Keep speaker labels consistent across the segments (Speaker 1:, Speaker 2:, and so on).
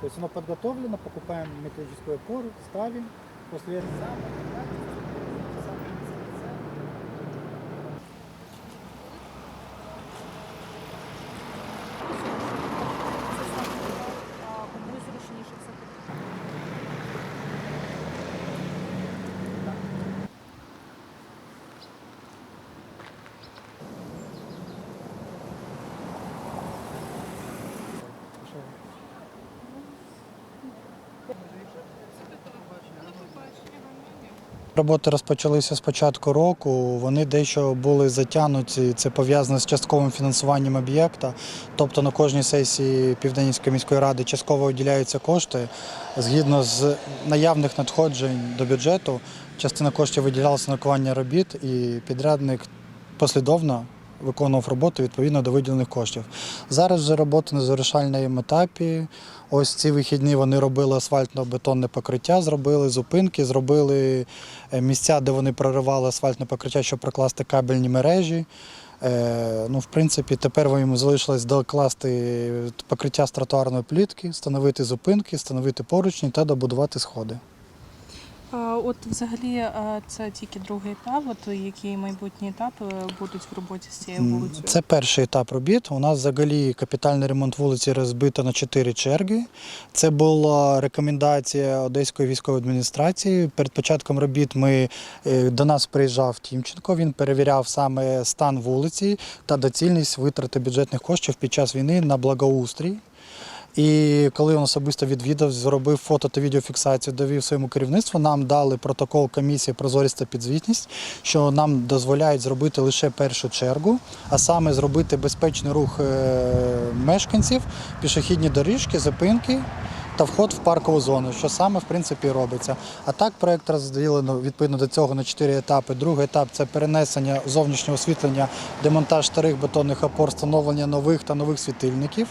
Speaker 1: То есть оно подготовлено, покупаем металлическую опору, ставим, после этого Роботи розпочалися з початку року. Вони дещо були затягнуті. Це пов'язано з частковим фінансуванням об'єкта. Тобто на кожній сесії Південської міської ради частково виділяються кошти. Згідно з наявних надходжень до бюджету, частина коштів виділялася на виконання робіт, і підрядник послідовно виконував роботу відповідно до виділених коштів. Зараз вже роботи на завершальному етапі. Ось ці вихідні вони робили асфальтно-бетонне покриття, зробили зупинки, зробили е, місця, де вони проривали асфальтне покриття, щоб прокласти кабельні мережі. Е, ну, в принципі, тепер їм залишилось докласти покриття з тротуарної плітки, встановити зупинки, встановити поручні та добудувати сходи.
Speaker 2: От взагалі це тільки другий етап. От які майбутні етапи будуть в роботі з цією вулицею?
Speaker 1: Це перший етап робіт. У нас взагалі капітальний ремонт вулиці розбито на чотири черги. Це була рекомендація Одеської військової адміністрації. Перед початком робіт ми е, до нас приїжджав Тімченко. Він перевіряв саме стан вулиці та доцільність витрати бюджетних коштів під час війни на благоустрій. І коли він особисто відвідав, зробив фото та відеофіксацію, довів своєму керівництву, нам дали протокол комісії прозорість та підзвітність, що нам дозволяють зробити лише першу чергу, а саме зробити безпечний рух е, мешканців, пішохідні доріжки, зупинки. Та вход в паркову зону, що саме в принципі робиться. А так проект розділено відповідно до цього на чотири етапи. Другий етап це перенесення зовнішнього освітлення, демонтаж старих бетонних опор, встановлення нових та нових світильників.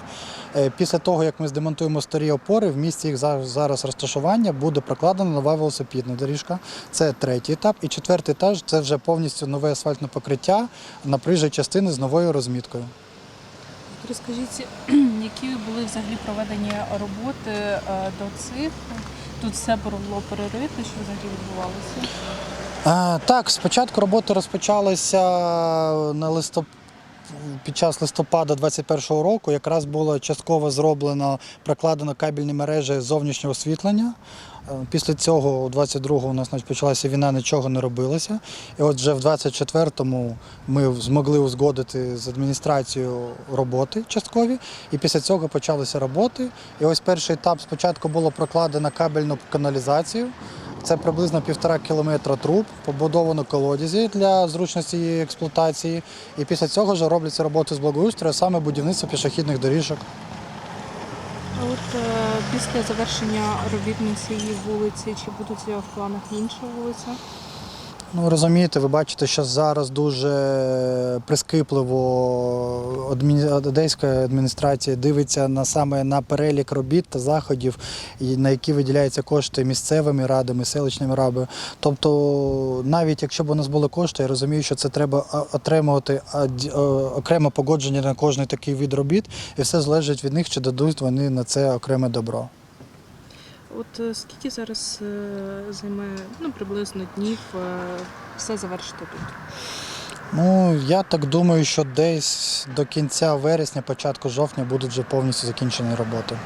Speaker 1: Е, Після того, як ми здемонтуємо старі опори, в місці їх зараз розташування буде прокладена нова велосипедна доріжка. Це третій етап. І четвертий етаж це вже повністю нове асфальтне покриття на приїжджій частини з новою розміткою.
Speaker 2: Розкажіть, які були взагалі проведені роботи е, до цих? Тут все було перерито, що взагалі відбувалося?
Speaker 1: Так, спочатку роботи розпочалися на листоп... під час листопада 2021 року. Якраз було частково зроблено, прокладено кабельні мережі зовнішнього освітлення. Е, Після цього, у 22-го, у нас почалася війна, нічого не робилося. І от вже в 24-му ми змогли узгодити з адміністрацією роботи часткові. І після цього почалися роботи. І ось перший етап спочатку було прокладено кабельну каналізацію. Це приблизно півтора кілометра труб, побудовано колодязі для зручності її експлуатації. І після цього вже робляться роботи з благоустрою, саме будівництво пішохідних доріжок.
Speaker 2: От е, після завершення робіт на цій вулиці, чи будуть в планах інша вулиця?
Speaker 1: Ну, розумієте, ви бачите, що зараз дуже прискіпливо одеська адміністрація дивиться на саме на перелік робіт та заходів, на які виділяються кошти місцевими радами, селищними радами. Тобто, навіть якщо б у нас були кошти, я розумію, що це треба отримувати окреме погодження на кожний такий від робіт, і все залежить від них, чи дадуть вони на це окреме добро.
Speaker 2: От е, скільки зараз е, займе ну, приблизно днів е, все завершити тут?
Speaker 1: Ну, я так думаю, що десь до кінця вересня, початку жовтня будуть вже повністю закінчені роботи.